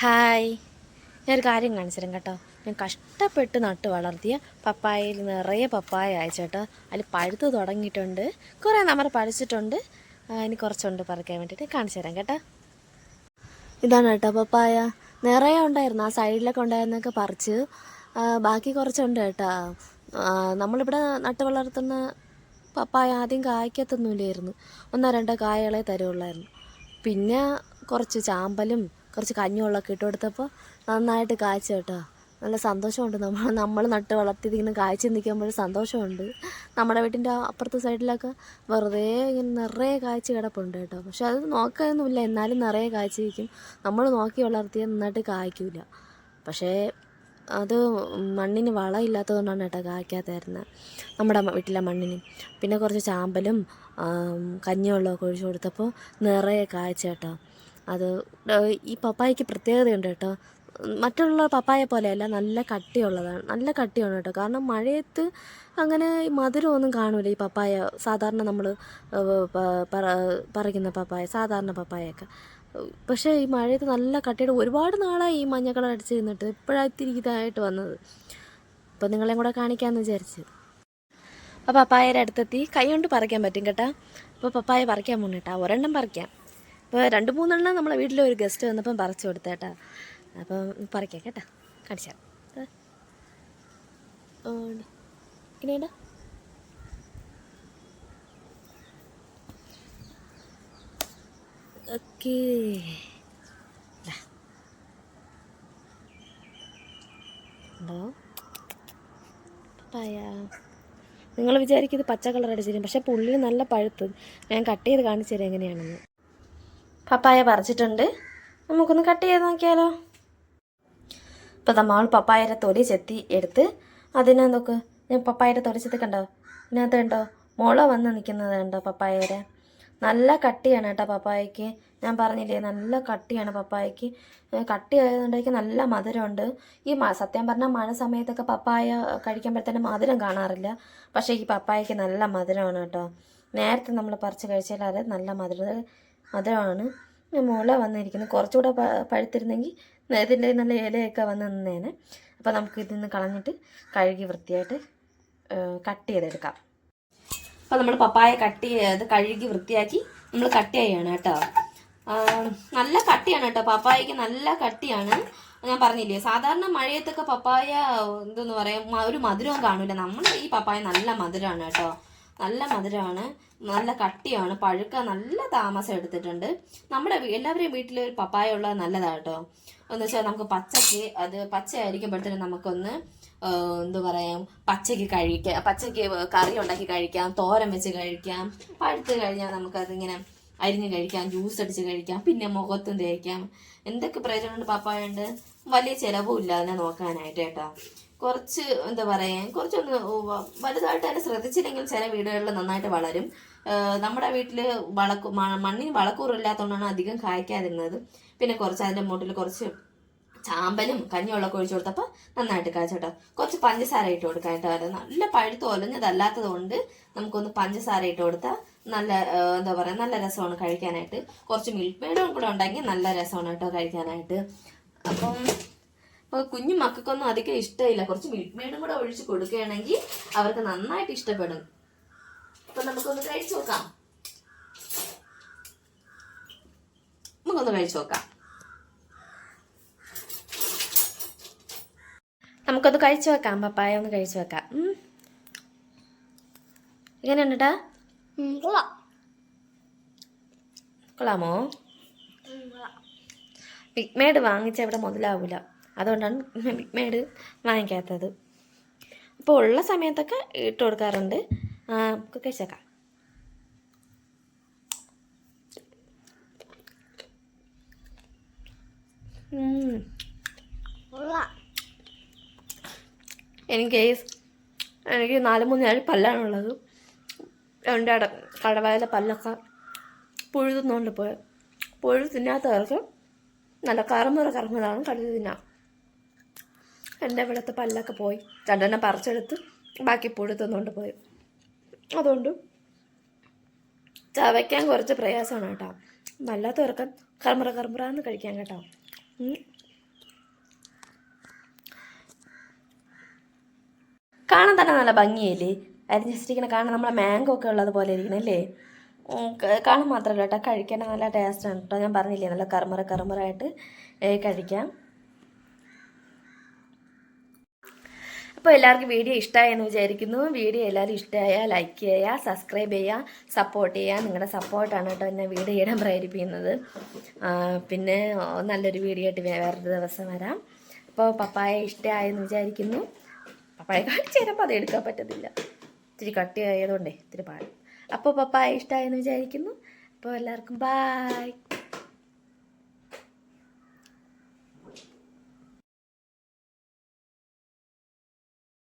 Hi. ഞാനൊരു കാര്യം കാണിച്ചു കേട്ടോ. ഞാൻ കഷ്ടപ്പെട്ട് നട്ട് വളർത്തിയ പപ്പായയിൽ നിറയെ പപ്പായ അയച്ചേട്ടോ അതിൽ പഴുത്ത് തുടങ്ങിയിട്ടുണ്ട്. കുറേ നമ്മൾ പഴിച്ചിട്ടുണ്ട് ഇനി കുറച്ചുണ്ട് പറിക്കാൻ വേണ്ടിയിട്ട് കാണിച്ചു തരാം കേട്ടോ. ഇതാണ് കേട്ടോ പപ്പായ. നിറയെ ഉണ്ടായിരുന്നു. ആ സൈഡിലൊക്കെ ഉണ്ടായിരുന്നൊക്കെ പറിച്ച്. ബാക്കി കുറച്ചുണ്ട് കേട്ടോ. നമ്മളിവിടെ നട്ട് വളർത്തുന്ന പപ്പായ ആദ്യം കായ്ക്കത്തൊന്നുമില്ലായിരുന്നു. ഒന്നോ രണ്ടോ കായകളെ തരുള്ളായിരുന്നു. പിന്നെ കുറച്ച് ചാമ്പലും കുറച്ച് കഞ്ഞിവെള്ളമൊക്കെ ഇട്ട് കൊടുത്തപ്പോൾ നന്നായിട്ട് കാഴ്ച കേട്ടോ. നല്ല സന്തോഷമുണ്ട് നമ്മൾ നമ്മൾ നട്ട് വളർത്തി ഇങ്ങനെ കാഴ്ച നിൽക്കുമ്പോൾ സന്തോഷമുണ്ട്. നമ്മുടെ വീട്ടിന്റെ അപ്പുറത്തെ സൈഡിലൊക്കെ വെറുതെ ഇങ്ങനെ നിറയെ കാഴ്ച കിടപ്പുണ്ട് കേട്ടോ. പക്ഷെ അത് നോക്കാനൊന്നുമില്ല. എന്നാലും നിറയെ കാഴ്ച വയ്ക്കും നമ്മൾ നോക്കി വളർത്തിയാൽ നന്നായിട്ട് കായ്ക്കില്ല പക്ഷേ അത് മണ്ണിന് വളമില്ലാത്തതുകൊണ്ടാണ് കേട്ടോ കായ്ക്കാത്തായിരുന്നത് നമ്മുടെ വീട്ടിലെ മണ്ണിന്. പിന്നെ കുറച്ച് ചാമ്പലും കഞ്ഞിവെള്ളമൊക്കെ ഒഴിച്ചു കൊടുത്തപ്പോൾ നിറയെ കാഴ്ച കേട്ടോ. അത് ഈ പപ്പായക്ക് പ്രത്യേകതയുണ്ട് കേട്ടോ. മറ്റുള്ള പപ്പായ പോലെയല്ല നല്ല കട്ടിയുള്ളതാണ്. നല്ല കട്ടിയാണ് കേട്ടോ. കാരണം മഴയത്ത് അങ്ങനെ മധുരമൊന്നും കാണില്ല ഈ പപ്പായ. സാധാരണ നമ്മൾ പറിക്കുന്ന പപ്പായ സാധാരണ പപ്പായൊക്കെ പക്ഷേ ഈ മഴയത്ത് നല്ല കട്ടിയുടെ ഒരുപാട് നാളായി ഈ മഞ്ഞ കളർ അടിച്ച് നിന്നിട്ട് ഇപ്പോഴാണ് ഇത്തിരി ഇതായിട്ട് വന്നത്. അപ്പോൾ നിങ്ങളെയും കൂടെ കാണിക്കാമെന്ന് വിചാരിച്ചു. അപ്പോൾ പപ്പായയുടെ അടുത്തെത്തി. കൈ കൊണ്ട് പറിക്കാൻ പറ്റും കേട്ടോ. അപ്പോൾ പപ്പായ പറിക്കാൻ പോകണം കേട്ടോ ഒരെണ്ണം പറിക്കാം. അപ്പോൾ രണ്ട് മൂന്നെണ്ണം നമ്മളെ വീട്ടിൽ ഒരു ഗസ്റ്റ് വന്നപ്പം പറിച്ചു കൊടുത്തേട്ടാ അപ്പം പറിക്കാം കേട്ടോ. കാണിച്ചാൽ ഇങ്ങനെയുണ്ട്? ഓക്കേ. നിങ്ങൾ വിചാരിക്കും ഇത് പച്ച കളർ അടിച്ചിരിക്കും. പക്ഷെ പുള്ളി നല്ല പഴുത്ത് ഞാൻ കട്ട് ചെയ്ത് കാണിച്ചു തരാം എങ്ങനെയാണെന്ന്. പപ്പായ പറിച്ചിട്ടുണ്ട്. നമുക്കൊന്ന് കട്ട് ചെയ്ത് നോക്കിയാലോ? ഇപ്പം നമ്മൾ പപ്പായയുടെ തൊലി ചെത്തി എടുത്ത് അതിനകത്തൊക്കെ ഞാൻ പപ്പായയുടെ തൊലി ചെത്തി കണ്ടോ? ഇതിനകത്ത് കണ്ടോ? മുള വന്ന് നിൽക്കുന്നത് കണ്ടോ പപ്പായയുടെ? നല്ല കട്ടിയാണ് കേട്ടോ പപ്പായയ്ക്ക്. ഞാൻ പറഞ്ഞില്ലേ നല്ല കട്ടിയാണ് പപ്പായയ്ക്ക്. കട്ടി ആയതുകൊണ്ടേക്ക് നല്ല മധുരമുണ്ട്. ഈ സത്യം പറഞ്ഞാൽ മഴ സമയത്തൊക്കെ പപ്പായ കഴിക്കുമ്പോഴത്തേനും മധുരം കാണാറില്ല. പക്ഷേ ഈ പപ്പായയ്ക്ക് നല്ല മധുരമാണ് കേട്ടോ. നേരത്തെ നമ്മൾ പറിച്ച് കഴിച്ചാൽ അത് നല്ല മധുര. മധുരമാണ് മുള വന്നിരിക്കുന്നത്. കുറച്ചുകൂടെ പഴുത്തിരുന്നെങ്കിൽ ഇതിന്റെ നല്ല ഇലയൊക്കെ വന്ന് നിന്നേനെ. അപ്പോൾ നമുക്ക് ഇതിന്ന് കളഞ്ഞിട്ട് കഴുകി വൃത്തിയായിട്ട് കട്ട് ചെയ്തെടുക്കാം. അപ്പോൾ നമ്മൾ പപ്പായ കട്ട് ചെയ്ത് കഴുകി വൃത്തിയാക്കി നമ്മൾ കട്ട് ചെയ്യാണ് കേട്ടോ. നല്ല കട്ടിയാണ് കേട്ടോ. പപ്പായക്ക് നല്ല കട്ടിയാണ്. ഞാൻ പറഞ്ഞില്ലേ സാധാരണ മഴയത്തൊക്കെ പപ്പായ എന്തെന്ന് പറയാം ഒരു മധുരവും കാണൂല നമ്മുടെ ഈ പപ്പായ നല്ല മധുരമാണ് കേട്ടോ. നല്ല മധുരമാണ് നല്ല കട്ടിയാണ് പഴുക്ക നല്ല താമസം എടുത്തിട്ടുണ്ട്. നമ്മുടെ എല്ലാവരെയും വീട്ടിൽ ഒരു പപ്പായ ഉള്ളത് നല്ലതാണ് കേട്ടോ എന്ന് വെച്ചാൽ നമുക്ക് പച്ചക്ക് അത് പച്ച ആയിരിക്കുമ്പോഴത്തേനും നമുക്കൊന്ന് എന്താ പറയാം പച്ചക്ക് കഴിക്കാം പച്ചക്ക് കറി ഉണ്ടാക്കി കഴിക്കാം തോരൻ വെച്ച് കഴിക്കാം പഴുത്ത് കഴിഞ്ഞാൽ നമുക്കതിങ്ങനെ അരിഞ്ഞ് കഴിക്കാം ജ്യൂസ് അടിച്ച് കഴിക്കാം പിന്നെ മുഖത്തും തേക്കാം. എന്തൊക്കെ പ്രയോജനമുണ്ട് പപ്പായ ഉണ്ട് വലിയ ചിലവും ഇല്ല അതിനെ നോക്കാനായിട്ട് കേട്ടോ. കുറച്ച് എന്താ പറയാ കുറച്ചൊന്ന് വലുതായിട്ട് തന്നെ ശ്രദ്ധിച്ചില്ലെങ്കിൽ ചില വീടുകളിൽ നന്നായിട്ട് വളരും. നമ്മുടെ വീട്ടിൽ വളക്കു മണ്ണിന് വളക്കൂറില്ലാത്തതുകൊണ്ടാണ് അധികം കായ്ക്കാതിരുന്നത്. പിന്നെ കുറച്ച് അതിന്റെ മുട്ടിൽ കുറച്ച് ചാമ്പലും കഞ്ഞിവെള്ളമൊക്കെ ഒഴിച്ചു കൊടുത്തപ്പോൾ നന്നായിട്ട് കാച്ചോട്ടോ കുറച്ച് പഞ്ചസാര ഇട്ട് കൊടുക്കാൻ കേട്ടോ. നല്ല പഴുത്ത് ഒലഞ്ഞതല്ലാത്തത് കൊണ്ട് നമുക്കൊന്ന് പഞ്ചസാര ഇട്ട് കൊടുത്താൽ നല്ല എന്താ പറയുക നല്ല രസമാണ് കഴിക്കാനായിട്ട്. കുറച്ച് മിൽക്ക് മെയ്ഡും കൂടെ ഉണ്ടെങ്കിൽ നല്ല രസമാണ് കേട്ടോ കഴിക്കാനായിട്ട്. അപ്പം കുഞ്ഞു മക്കൾക്കൊന്നും അധികം ഇഷ്ടമില്ല. കുറച്ച് മിൽക്ക് മെയ്ഡും കൂടെ ഒഴിച്ച് കൊടുക്കുകയാണെങ്കിൽ അവർക്ക് നന്നായിട്ട് ഇഷ്ടപ്പെടും. അപ്പം നമുക്കൊന്ന് കഴിച്ചു നോക്കാം. നമുക്കൊന്ന് കഴിച്ചു നോക്കാം. നമുക്കൊന്ന് കഴിച്ചു വെക്കാം പപ്പായ ഒന്ന് കഴിച്ചു വെക്കാം. എങ്ങനെയുണ്ടാ കൊള്ളാമോ? ബിഗ് മേഡ് വാങ്ങിച്ച ഇവിടെ മുതലാവില്ല അതുകൊണ്ടാണ് ബിഗ് വാങ്ങിക്കാത്തത്. അപ്പോൾ ഉള്ള സമയത്തൊക്കെ ഇട്ട് കൊടുക്കാറുണ്ട്. നമുക്ക് കഴിച്ചേക്കാം. എനിക്ക് എനിക്ക് നാല് മൂന്ന് ഏഴ് പല്ലാണുള്ളത്. എന്റെ അട കടവായിലെ പല്ലൊക്കെ പുഴുതുന്നുകൊണ്ട് പോയത് പുഴു തിന്നാത്തവർക്ക് നല്ല കറുമുറ കറുമുറാണ് കഴുതി തിന്നാം. എന്റെ ഇവിടുത്തെ പല്ലൊക്കെ പോയി. രണ്ടെണ്ണം പറിച്ചെടുത്ത് ബാക്കി പുഴു തിന്നുകൊണ്ട് പോയി. അതുകൊണ്ട് ചവയ്ക്കാൻ കുറച്ച് പ്രയാസമാണ് കേട്ടോ. നല്ല ഉറക്കം. കർമ്മറ കർമ്മറാന്ന് കഴിക്കാൻ കേട്ടോ. കാണാൻ തന്നെ നല്ല ഭംഗിയല്ലേ? അരിഞ്ഞിരിക്കണ കാണാൻ നമ്മളെ മാങ്കോ ഒക്കെ ഉള്ളത് പോലെ ഇരിക്കണം അല്ലേ? കാണാൻ മാത്രമല്ല കേട്ടോ. കഴിക്കാൻ നല്ല ടേസ്റ്റാണ് കേട്ടോ. ഞാൻ പറഞ്ഞില്ലേ നല്ല കർമ്മറ കർമ്മറായിട്ട് കഴിക്കാം. അപ്പോൾ എല്ലാവർക്കും വീഡിയോ ഇഷ്ടമായെന്ന് വിചാരിക്കുന്നു. വീഡിയോ എല്ലാവരും ഇഷ്ടമായാൽ ലൈക്ക് ചെയ്യുക സബ്സ്ക്രൈബ് ചെയ്യുക സപ്പോർട്ട് ചെയ്യുക നിങ്ങളുടെ സപ്പോർട്ടാണ് കേട്ടോ എന്നെ വീഡിയോ ഇടാൻ പ്രേരിപ്പിക്കുന്നത്. പിന്നെ നല്ലൊരു വീഡിയോ ആയിട്ട് വേറൊരു ദിവസം വരാം. അപ്പോൾ പപ്പായ ഇഷ്ടമായെന്ന് വിചാരിക്കുന്നു. പപ്പായ കാണിച്ച് തരപ്പോൾ അത് എടുക്കാൻ പറ്റത്തില്ല. ഇത്തിരി കട്ടിയായതുകൊണ്ടേ ഇത്തിരി പാടും. അപ്പോൾ പപ്പായ ഇഷ്ടമായെന്ന് വിചാരിക്കുന്നു. അപ്പോൾ എല്ലാവർക്കും ബായ്